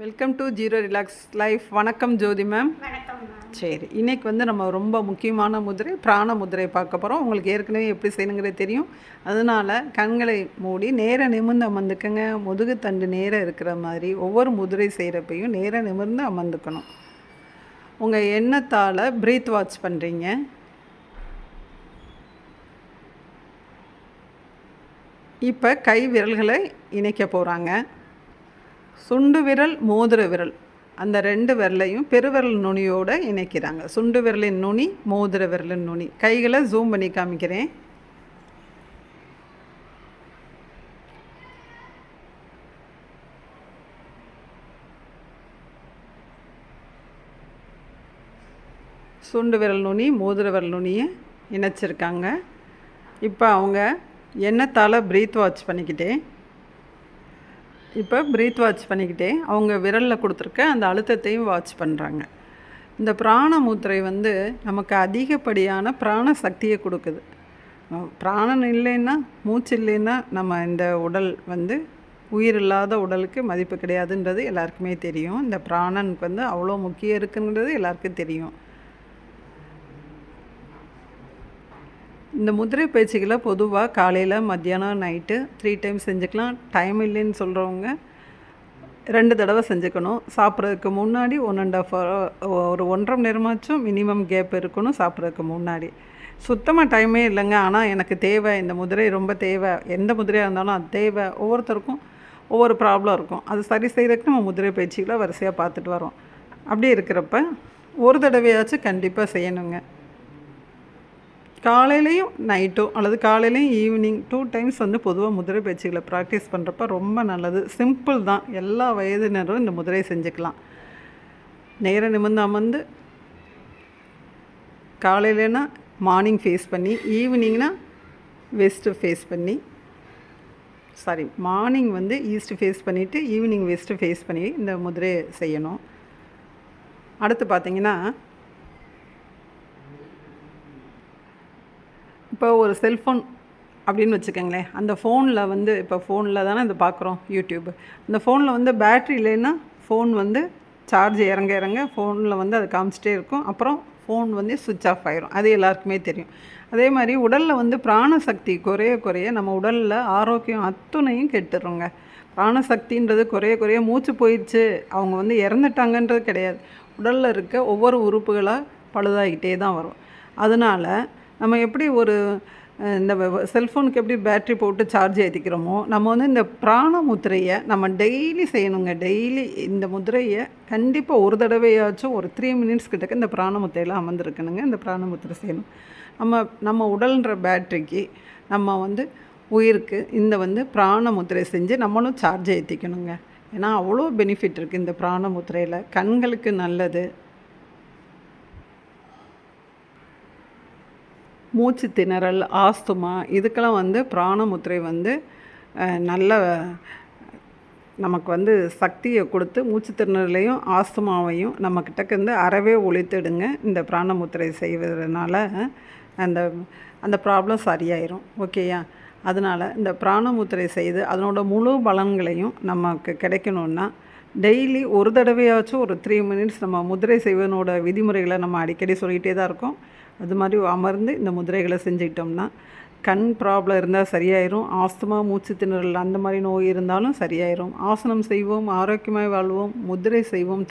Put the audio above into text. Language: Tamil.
Welcome to zero relax life வணக்கம் ஜோதி மேம் சரி இன்னைக்கு வந்து நம்ம ரொம்ப முக்கியமான முதிரை பிராண முதிரை பார்க்க போகிறோம் உங்களுக்கு ஏற்கனவே எப்படி செய்யணுங்கிறது தெரியும். அதனால் கண்களை மூடி நேர நிமிர்ந்து அமர்ந்துக்கங்க. முதுகு தண்டு நேரம் இருக்கிற மாதிரி ஒவ்வொரு முதிரை செய்கிறப்பையும் நேர நிமிர்ந்து அமர்ந்துக்கணும். உங்கள் எண்ணத்தால் ப்ரீத் வாட்ச் பண்ணுறீங்க இப்போ கை விரல்களை இணைக்க போகிறாங்க சுண்டு விரல் மோதிர விரல். அந்த ரெண்டு விரலையும் பெருவிரல் நுனியோடு இணைக்கிறாங்க. சுண்டு விரலின் நுனி மோதிர விரலின் நுனி. கைகளை ஜூம் பண்ணி காமிக்கிறேன். சுண்டு விரல் நுனி மோதிர விரல் நுனியை இணைச்சிருக்காங்க. இப்போ அவங்க எண்ணத்தால் ப்ரீத் வாட்ச் பண்ணிக்கிட்டேன் இப்போ ப்ரீத் வாட்ச் பண்ணிக்கிட்டே அவங்க விரலில் கொடுத்துருக்க அந்த அழுத்தத்தையும் வாட்ச் பண்ணுறாங்க இந்த பிராண மூத்திரை வந்து நமக்கு அதிகப்படியான பிராண சக்தியை கொடுக்குது. பிராணன் இல்லைன்னா மூச்சு இல்லைன்னா நம்ம இந்த உடல் வந்து உயிர் இல்லாத உடலுக்கு மதிப்பு கிடையாதுன்றது எல்லாருக்குமே தெரியும். இந்த பிராணனுக்கு வந்து அவ்வளோ முக்கியம் இருக்குங்கிறது எல்லாருக்கும் தெரியும். இந்த முதிரை பயிற்சிகளை பொதுவாக காலையில் மத்தியானம் நைட்டு த்ரீ டைம் செஞ்சுக்கலாம். டைம் இல்லைன்னு சொல்கிறவங்க ரெண்டு தடவை செஞ்சுக்கணும். சாப்பிட்றதுக்கு முன்னாடி ஒன் அண்ட் ஆஃப் ஒரு ஒன்றரை மணி நேரமாச்சும் மினிமம் கேப் இருக்கணும் சாப்பிட்றதுக்கு முன்னாடி. சுத்தமாக டைமே இல்லைங்க. ஆனால் எனக்கு தேவை இந்த முதிரை ரொம்ப தேவை. எந்த முதிரையாக இருந்தாலும் அது தேவை. ஒவ்வொருத்தருக்கும் ஒவ்வொரு ப்ராப்ளம் இருக்கும். அது சரி செய்கிறதுக்கு நம்ம முதிரை பயிற்சிகளை வரிசையாக பார்த்துட்டு வரோம். அப்படி இருக்கிறப்ப ஒரு தடவையாச்சும் கண்டிப்பாக செய்யணுங்க. காலையிலையும் நைட்டும் அல்லது காலையிலையும் ஈவினிங் டூ டைம்ஸ் வந்து பொதுவாக முதிரை பயிற்சிகளை ப்ராக்டிஸ் பண்ணுறப்ப ரொம்ப நல்லது. சிம்பிள் தான். எல்லா வயதினரும் இந்த முதிரை செஞ்சுக்கலாம். நேர நிமிர்ந்து அமர்ந்து காலையிலனா மார்னிங் ஃபேஸ் பண்ணி ஈவினிங்னா வெஸ்ட்டு ஃபேஸ் பண்ணி சாரி மார்னிங் வந்து ஈஸ்ட் ஃபேஸ் பண்ணிவிட்டு ஈவினிங் வெஸ்ட்டு ஃபேஸ் பண்ணி இந்த முதிரையை செய்யணும். அடுத்து பார்த்திங்கன்னா இப்போ ஒரு செல்ஃபோன் அப்படின்னு வச்சுக்கோங்களேன். அந்த ஃபோனில் வந்து இப்போ ஃபோனில் தானே இதை பார்க்குறோம் யூடியூப் அந்த ஃபோனில் வந்து பேட்ரி இல்லைன்னா ஃபோன் வந்து சார்ஜ் இறங்க இறங்க ஃபோனில் வந்து அது காமிச்சிட்டே இருக்கும். அப்புறம் ஃபோன் வந்து சுவிட்ச் ஆஃப் ஆயிரும். அது எல்லாருக்குமே தெரியும். அதே மாதிரி உடலில் வந்து பிராணசக்தி குறைய குறைய நம்ம உடலில் ஆரோக்கியம் அத்துணையும் கெட்டுடுறோங்க பிராணசக்தின்றது குறைய குறைய மூச்சு போயிடுச்சு. அவங்க வந்து இறந்துட்டாங்கன்றது கிடையாது. உடலில் இருக்க ஒவ்வொரு உறுப்புகளாக பழுதாகிட்டே தான் வரும். அதனால் நம்ம எப்படி ஒரு இந்த செல்ஃபோனுக்கு எப்படி பேட்ரி போட்டு சார்ஜ் ஏற்றிக்கிறோமோ நம்ம வந்து இந்த பிராண முத்திரையை நம்ம டெய்லி செய்யணுங்க. டெய்லி இந்த முத்திரையை கண்டிப்பாக ஒரு தடவையாச்சும் ஒரு த்ரீ மினிட்ஸ் கிட்டக்க இந்த பிராண முத்திரையில் அமர்ந்துருக்கணுங்க. இந்த பிராண முத்திரை செய்யணும். நம்ம நம்ம உடல்ன்ற பேட்ரிக்கு நம்ம வந்து உயிருக்கு இந்த வந்து பிராண முத்திரை செஞ்சு நம்மளும் சார்ஜ் ஏற்றிக்கணுங்க ஏன்னா அவ்வளோ பெனிஃபிட் இருக்குது இந்த பிராண முத்திரையில். கண்களுக்கு நல்லது. மூச்சு திணறல் ஆஸ்துமா இதுக்கெல்லாம் வந்து பிராணமுத்திரை வந்து நல்ல நமக்கு வந்து சக்தியை கொடுத்து மூச்சு திணறலையும் ஆஸ்துமாவையும் நம்மக்கிட்ட வந்து இருந்து அறவே ஒழித்துடுங்க. இந்த பிராணமுத்திரை செய்வதனால அந்த அந்த ப்ராப்ளம் சரியாயிரும். ஓகேயா அதனால் இந்த பிராணமுத்திரை செய்து அதனோட முழு பலன்களையும் நமக்கு கிடைக்கணுன்னா டெய்லி ஒரு தடவையாச்சும் ஒரு த்ரீ மினிட்ஸ் நம்ம முதிரை செய்வனோட விதிமுறைகளை நம்ம அடிக்கடி சொல்லிகிட்டே தான் இருக்கோம். அது மாதிரி அமர்ந்து இந்த முதிரைகளை செஞ்சுக்கிட்டோம்னா கண் ப்ராப்ளம் இருந்தால் சரியாயிரும் ஆஸ்துமா மூச்சு திணறல் அந்த மாதிரி நோய் இருந்தாலும் சரியாயிரும். ஆசனம் செய்வோம் ஆரோக்கியமாய் வாழ்வோம் முதிரை செய்வோம்.